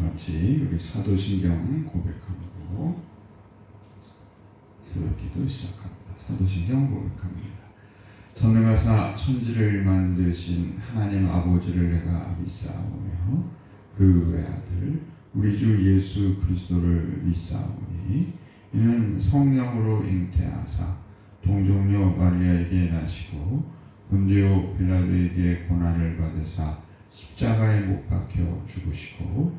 같이 우리 사도신경 고백함으로 새벽기도 시작합니다. 사도신경 고백합니다. 전능하사 천지를 만드신 하나님 아버지를 내가 믿사오며 그 외 아들 우리 주 예수 그리스도를 믿사오니 이는 성령으로 잉태하사 동정녀 마리아에게 나시고 본디오 빌라도에게 고난을 받으사 십자가에 못 박혀 죽으시고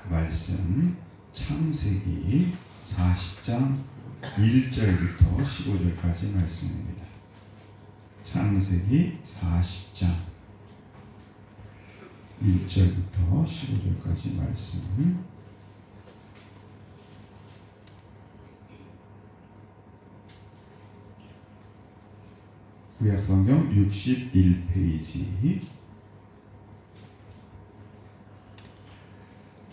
말씀 창세기 40장 1절부터 15절까지 말씀입니다. 창세기 40장 1절부터 15절까지 말씀. 구약성경 61페이지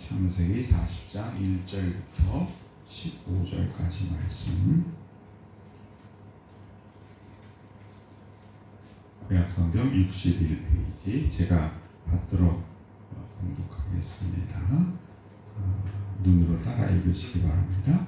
창세기 40장 1절부터 15절까지 말씀 구약성경 61페이지 제가 받들어 공독하겠습니다. 어, 눈으로 따라 읽으시기 바랍니다.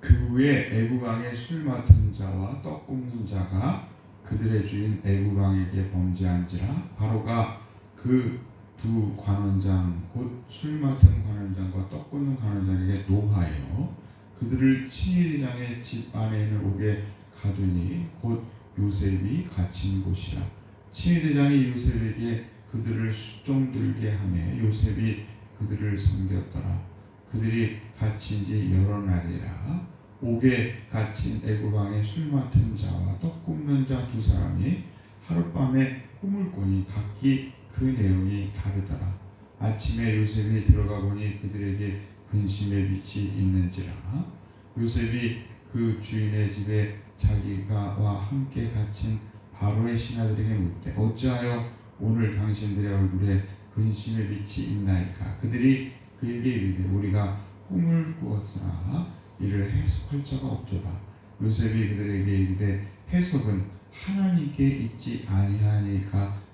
그 후에 애국왕의 술 맡은 자와 떡 굽는 자가 그들의 주인 애국왕에게 범죄한지라 바로가 그 두 관원장 곧 술 맡은 관원장과 떡 굽는 관원장에게 노하여 그들을 친위대장의 집 안에는 오게 가두니 곧 요셉이 갇힌 곳이라. 친위대장이 요셉에게 그들을 수종들게 하며 요셉이 그들을 섬겼더라. 그들이 갇힌 지 여러 날이라. 옥에 갇힌 애굽왕의 술 맡은 자와 떡 굽는 자 두 사람이 하룻밤에 꿈을 꾸니 각기 그 내용이 다르더라. 아침에 요셉이 들어가 보니 그들에게 근심의 빛이 있는지라 요셉이 그 주인의 집에 자기가와 함께 갇힌 바로의 신하들에게 묻되 어찌하여 오늘 당신들의 얼굴에 근심의 빛이 있나이까 그들이 그에게 이르되 우리가 꿈을 꾸었으나 이를 해석할 자가 없도다. 요셉이 그들에게 이르되 해석은 하나님께 있지 아니하니까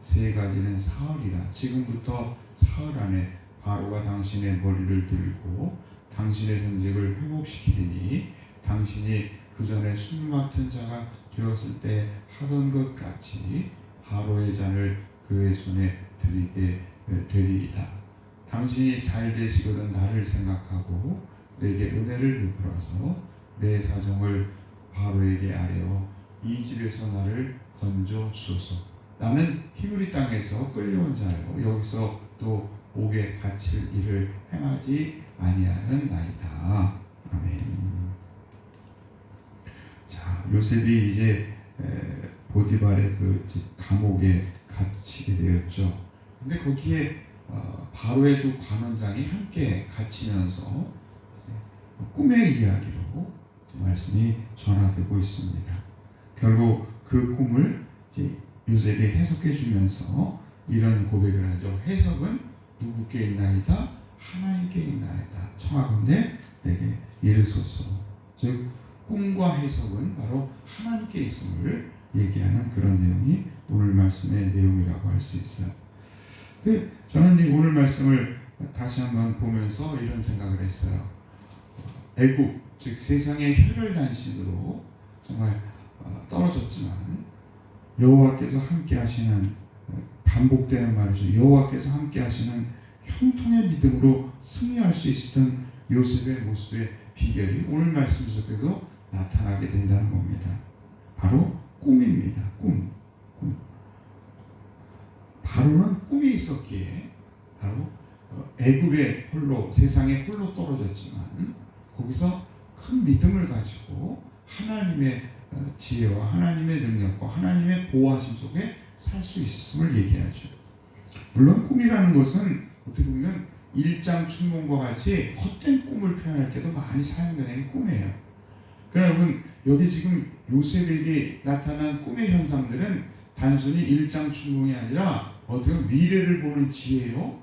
세 가지는 사흘이라 지금부터 사흘 안에 바로가 당신의 머리를 들고 당신의 전직을 회복시키리니 당신이 그 전에 술 맡은 자가 되었을 때 하던 것 같이 바로의 잔을 그의 손에 드리게 되리이다. 당신이 잘 되시거든 나를 생각하고 내게 은혜를 베풀어서 내 사정을 바로에게 아뢰어 이 집에서 나를 건져 주소서. 나는 히브리 땅에서 끌려온 자요 여기서 또 옥에 갇힐 일을 행하지 아니하는 나이다. 아멘. 자 요셉이 이제 보디발의 그 감옥에 갇히게 되었죠. 근데 거기에 어, 바로의 두 관원장이 함께 갇히면서 꿈의 이야기로 말씀이 전하되고 있습니다. 결국 그 꿈을 이제 요셉이 해석해 주면서 이런 고백을 하죠. 해석은 누구께 있나이다? 하나님께 있나이다. 청하건대 내게 이르소서. 즉 꿈과 해석은 바로 하나님께 있음을 얘기하는 그런 내용이 오늘 말씀의 내용이라고 할 수 있어요. 근데 저는 이 오늘 말씀을 다시 한번 보면서 이런 생각을 했어요. 애국, 즉 세상의 혈혈단신으로 정말 어, 떨어졌지만 여호와께서 함께 하시는 반복되는 말이죠. 여호와께서 함께 하시는 형통의 믿음으로 승리할 수 있었던 요셉의 모습의 비결이 오늘 말씀 속에도 나타나게 된다는 겁니다. 바로 꿈입니다. 꿈. 꿈. 바로는 꿈이 있었기에 바로 어, 애굽에 홀로 세상에 홀로 떨어졌지만 거기서 큰 믿음을 가지고 하나님의 어, 지혜와 하나님의 능력과 하나님의 보호하심 속에 살 수 있었음을 얘기하죠. 물론 꿈이라는 것은 어떻게 보면 일장 춘몽과 같이 헛된 꿈을 표현할 때도 많이 사용되는 꿈이에요. 그러나 여러분 여기 지금 요셉에게 나타난 꿈의 현상들은 단순히 일장 춘몽이 아니라 어떻게 미래를 보는 지혜요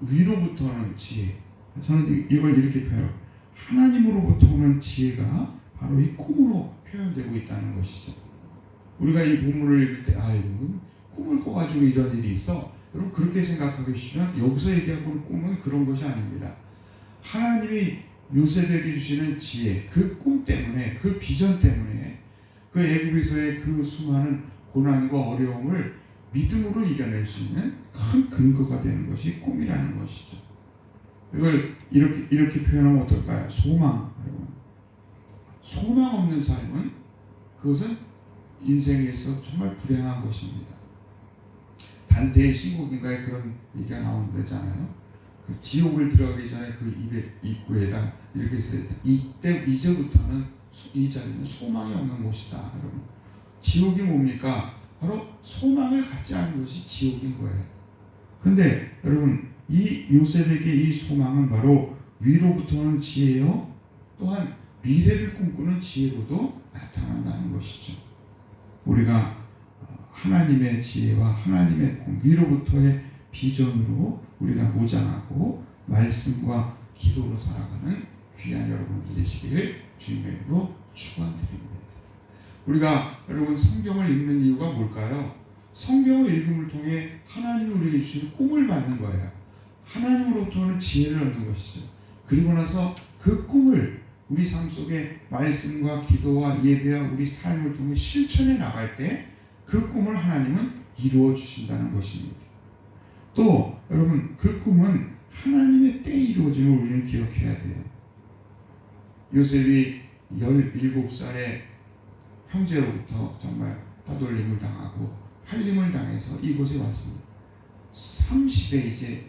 위로부터 오는 지혜. 저는 이걸 이렇게 표현해요. 하나님으로부터 오는 지혜가 바로 이 꿈으로 표현되고 있다는 것이죠. 우리가 이 본문을 읽을 때, 아, 이건 꿈을 꿔가지고 이런 일이 있어. 여러분, 그렇게 생각하고 계시면 여기서 얘기하고 있는 꿈은 그런 것이 아닙니다. 하나님이 요셉에게 주시는 지혜, 그 꿈 때문에, 그 비전 때문에, 그 애굽에서의 그 수많은 고난과 어려움을 믿음으로 이겨낼 수 있는 큰 근거가 되는 것이 꿈이라는 것이죠. 이걸 이렇게 이렇게 표현하면 어떨까요? 소망. 소망 없는 삶은 그것은 인생에서 정말 불행한 것입니다. 단테의 신곡인가에 그런 얘기가 나온다잖아요. 그 지옥을 들어가기 전에 그 입에 입구에다 이렇게 돼. 이때 이제부터는 이 자리는 소망이 없는 곳이다, 여러분. 지옥이 뭡니까? 바로 소망을 갖지 않은 것이 지옥인 거예요. 그런데 여러분 이 요셉에게 이 소망은 바로 위로부터 오는 지혜요. 또한 미래를 꿈꾸는 지혜로도 나타난다는 것이죠. 우리가 하나님의 지혜와 하나님의 꿈, 위로부터의 비전으로 우리가 무장하고 말씀과 기도로 살아가는 귀한 여러분들 되시기를 주님의 이름으로 축원드립니다. 우리가 여러분 성경을 읽는 이유가 뭘까요? 성경을 읽음을 통해 하나님이 우리에게 주신 꿈을 받는 거예요. 하나님으로부터는 지혜를 얻는 것이죠. 그리고 나서 그 꿈을 우리 삶 속에 말씀과 기도와 예배와 우리 삶을 통해 실천해 나갈 때 그 꿈을 하나님은 이루어 주신다는 것입니다. 또 여러분 그 꿈은 하나님의 때에 이루어짐을 우리는 기억해야 돼요. 요셉이 17살에 형제로부터 정말 따돌림을 당하고 팔림을 당해서 이곳에 왔습니다. 30에 이제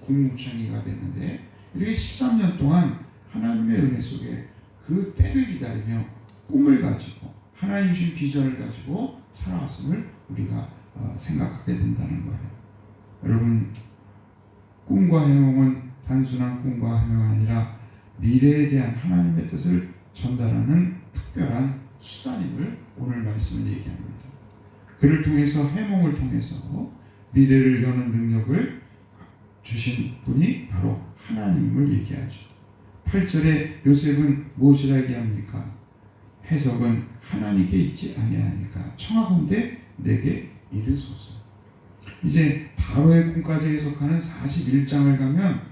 국무총리가 됐는데 이렇게 13년 동안 하나님의 은혜 속에 그 때를 기다리며 꿈을 가지고 하나님 주신 비전을 가지고 살아왔음을 우리가 어, 생각하게 된다는 거예요. 여러분 꿈과 해몽은 단순한 꿈과 해몽이 아니라 미래에 대한 하나님의 뜻을 전달하는 특별한 수단임을 오늘 말씀을 얘기합니다. 그를 통해서 해몽을 통해서 미래를 여는 능력을 주신 분이 바로 하나님을 얘기하죠. 8절에 요셉은 무엇이라 얘기합니까? 해석은 하나님께 있지 아니하니까 청하건대 내게 이르소서. 이제 바로의 꿈까지 해석하는 41장을 가면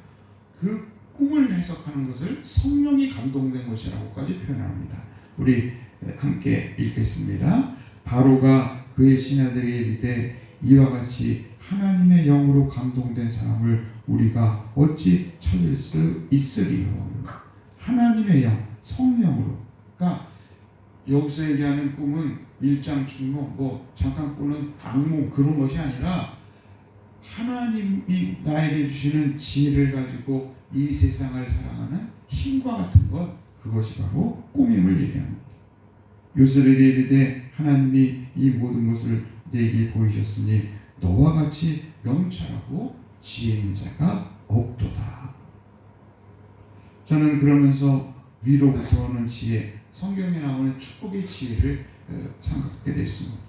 그 꿈을 해석하는 것을 성령이 감동된 것이라고까지 표현합니다. 우리 함께 읽겠습니다. 바로가 그의 신하들에게 이르되 이와 같이 하나님의 영으로 감동된 사람을 우리가 어찌 찾을 수 있으리요. 하나님의 영, 성령으로. 그러니까 여기서 얘기하는 꿈은 일장 충몽, 뭐 잠깐 꾸는 악몽 그런 것이 아니라 하나님이 나에게 주시는 지혜를 가지고 이 세상을 살아가는 힘과 같은 것 그것이 바로 꿈임을 얘기합니다. 요셉에게 이르되 하나님이 이 모든 것을 내게 보이셨으니 너와 같이 명철하고 지혜 있는 자가 없도다. 저는 그러면서 위로부터 오는 지혜, 성경에 나오는 축복의 지혜를 생각하게 됐습니다.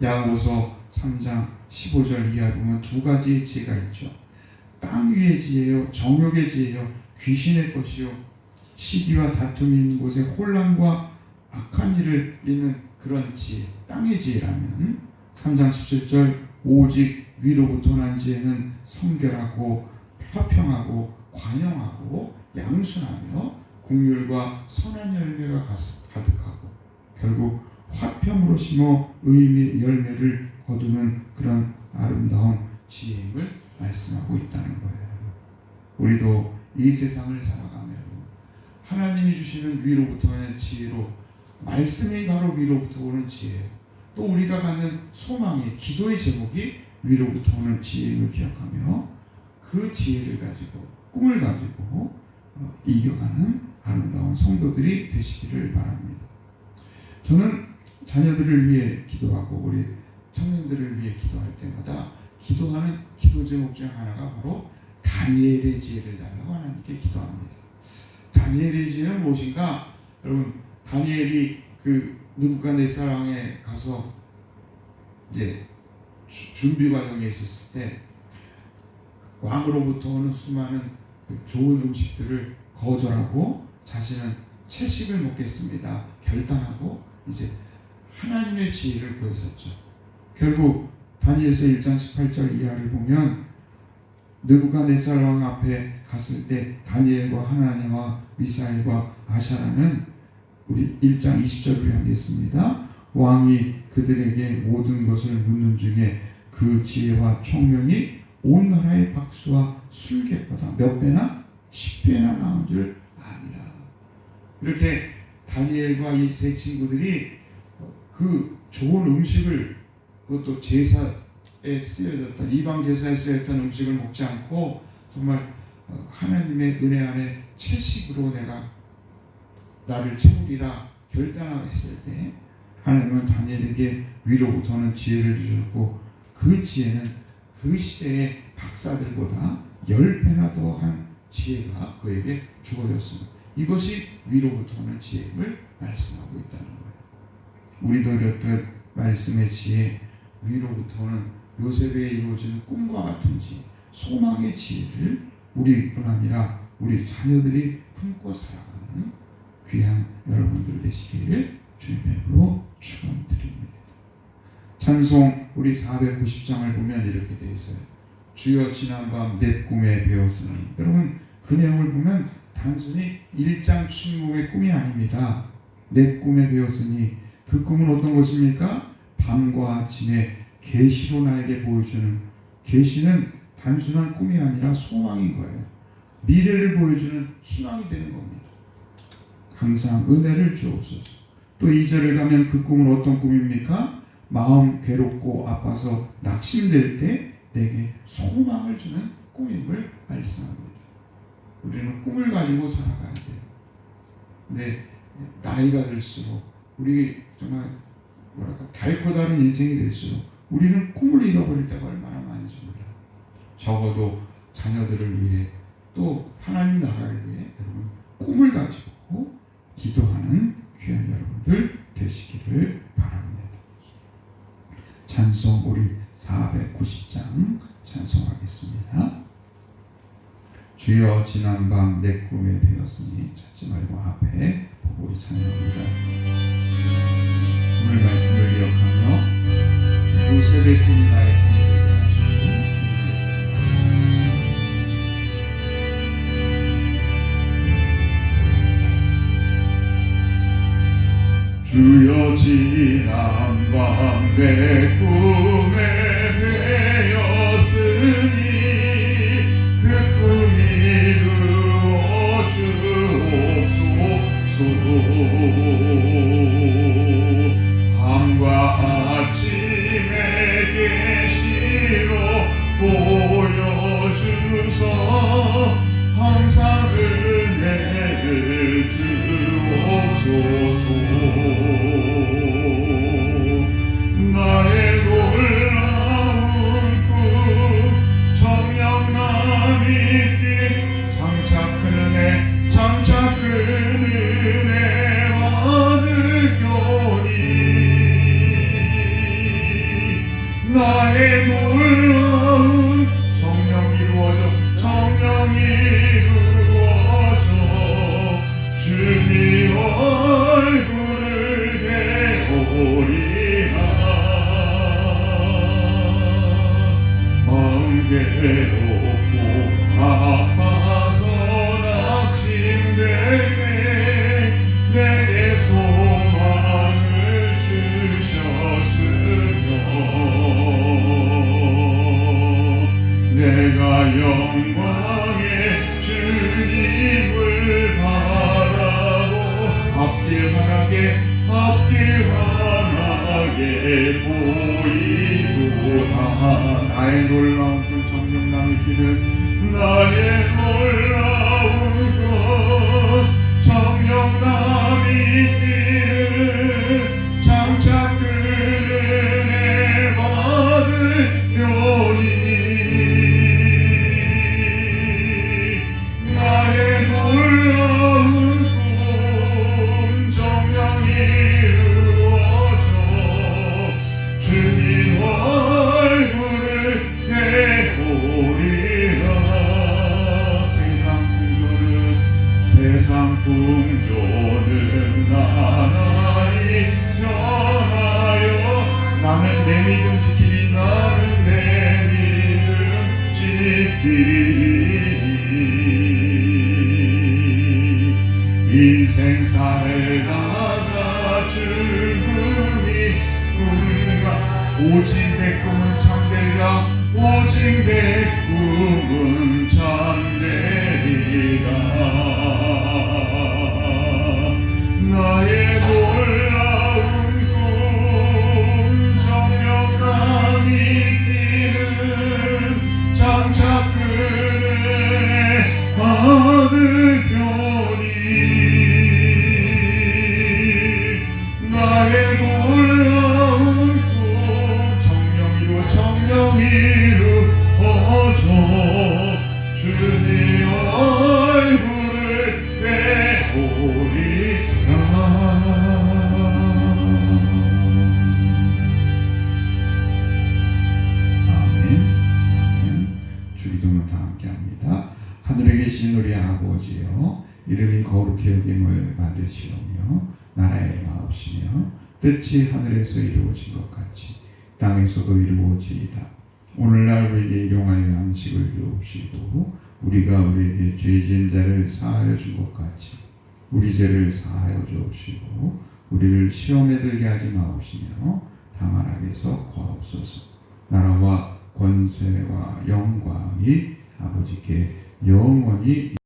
야고보서 3장 15절 이하 보면 두 가지의 지혜가 있죠. 땅 위의 지혜요, 정욕의 지혜요, 귀신의 것이요, 시기와 있는 곳에 혼란과 악한 일을 잇는 그런 지혜, 땅의 지혜라면 3장 17절 오직 위로부터 난 지혜는 성결하고 화평하고 관영하고 양순하며 국률과 선한 열매가 가득하고 결국 화평으로 심어 의미 열매를 거두는 그런 아름다운 지혜임을 말씀하고 있다는 거예요. 우리도 이 세상을 살아가며 하나님이 주시는 위로부터 오는 지혜로 말씀이 바로 위로부터 오는 지혜예요. 또 우리가 갖는 소망이 기도의 제목이 위로부터 오는 지혜를 기억하며 그 지혜를 가지고 꿈을 가지고 어, 이겨가는 아름다운 성도들이 되시기를 바랍니다. 저는 자녀들을 위해 기도하고 우리 청년들을 위해 기도할 때마다 기도하는 기도 제목 중 하나가 바로 다니엘의 지혜를 달라고 하나님께 기도합니다. 다니엘의 지혜는 무엇인가? 여러분 다니엘이 그 느부갓네살 왕에 가서 이제 주- 준비 과정에 있었을 때 왕으로부터 오는 수많은 그 좋은 음식들을 거절하고 자신은 채식을 먹겠습니다. 결단하고 이제 하나님의 지혜를 구했었죠. 결국 다니엘서 1장 18절 이하를 보면 느부갓네살 왕 앞에 갔을 때 다니엘과 하나님과 미사엘과 아샤라는 우리 1장 20절을 하겠습니다. 왕이 그들에게 모든 것을 묻는 중에 그 지혜와 총명이 온 나라의 박수와 술객보다 몇 배나 10배나 나은 줄 아니라 이렇게 다니엘과 이 세 친구들이 그 좋은 음식을 그것도 제사에 쓰여졌던 이방 제사에 쓰여졌던 음식을 먹지 않고 정말 어, 하나님의 은혜 안에 채식으로 내가 나를 채우리라 결단했을 때 하나님은 다니엘에게 위로부터는 지혜를 주셨고 그 지혜는 그 시대의 박사들보다 열 배나 더 한 지혜가 그에게 주어졌습니다. 이것이 위로부터는 지혜임을 말씀하고 있다는 거예요. 우리도 이렇듯 말씀의 지혜, 위로부터는 요셉에 이루어지는 꿈과 같은 지혜, 소망의 지혜를 우리뿐 아니라 우리 자녀들이 품고 살아가는 귀한 여러분들 되시기를 주님의 이름으로 축원드립니다. 찬송 우리 490장을 보면 이렇게 되어 있어요. 주여 지난밤 내 꿈에 배웠으니 여러분 그 내용을 보면 단순히 일장 춘목의 꿈이 아닙니다. 내 꿈에 배웠으니 그 꿈은 어떤 것입니까? 밤과 아침에 계시로 나에게 보여주는 계시는 단순한 꿈이 아니라 소망인 거예요. 미래를 보여주는 희망이 되는 겁니다. 항상 은혜를 주옵소서. 또 2절을 가면 그 꿈은 어떤 꿈입니까? 마음 괴롭고 아파서 낙심될 때 내게 소망을 주는 꿈임을 말씀합니다. 우리는 꿈을 가지고 살아가야 돼요. 근데 나이가 들수록 우리 정말 뭐랄까 달고 다른 인생이 될수록 우리는 꿈을 잃어버릴 때가 얼마나 많은지 몰라요. 적어도 자녀들을 위해 또 하나님 나라를 위해 여러분 꿈을 가지고 기도하는 귀한 여러분들 되시기를 바랍니다. 찬송 우리 490장 찬송하겠습니다. 주여 지난밤 내 꿈에 배웠으니 찾지 말고 앞에 보고 찬양합니다. 오늘 말씀을 기억하며 요셉의 꿈이 나의 주여 지난 밤 내 꿈에 믿음 지키리 나는 내 믿음 지키리. 인생 살다가 죽음이 꿈과 오직 내 꿈은 참되리라 오직 내 꿈은 주기도문 다 함께합니다. 하늘에 계신 우리 아버지여 이름이 거룩히 여김을 받으시오며 나라의 마옵시며 뜻이 하늘에서 이루어진 것 같이 땅에서도 이루어지이다. 오늘날 우리에게 일용할 양식을 주옵시고 우리가 우리에게 죄진 자를 사하여 준 것 같이 우리 죄를 사하여 주옵시고 우리를 시험에 들게 하지 마옵시며 다만 악에서 구하옵소서. 나라와 권세와 영광이 아버지께 영원히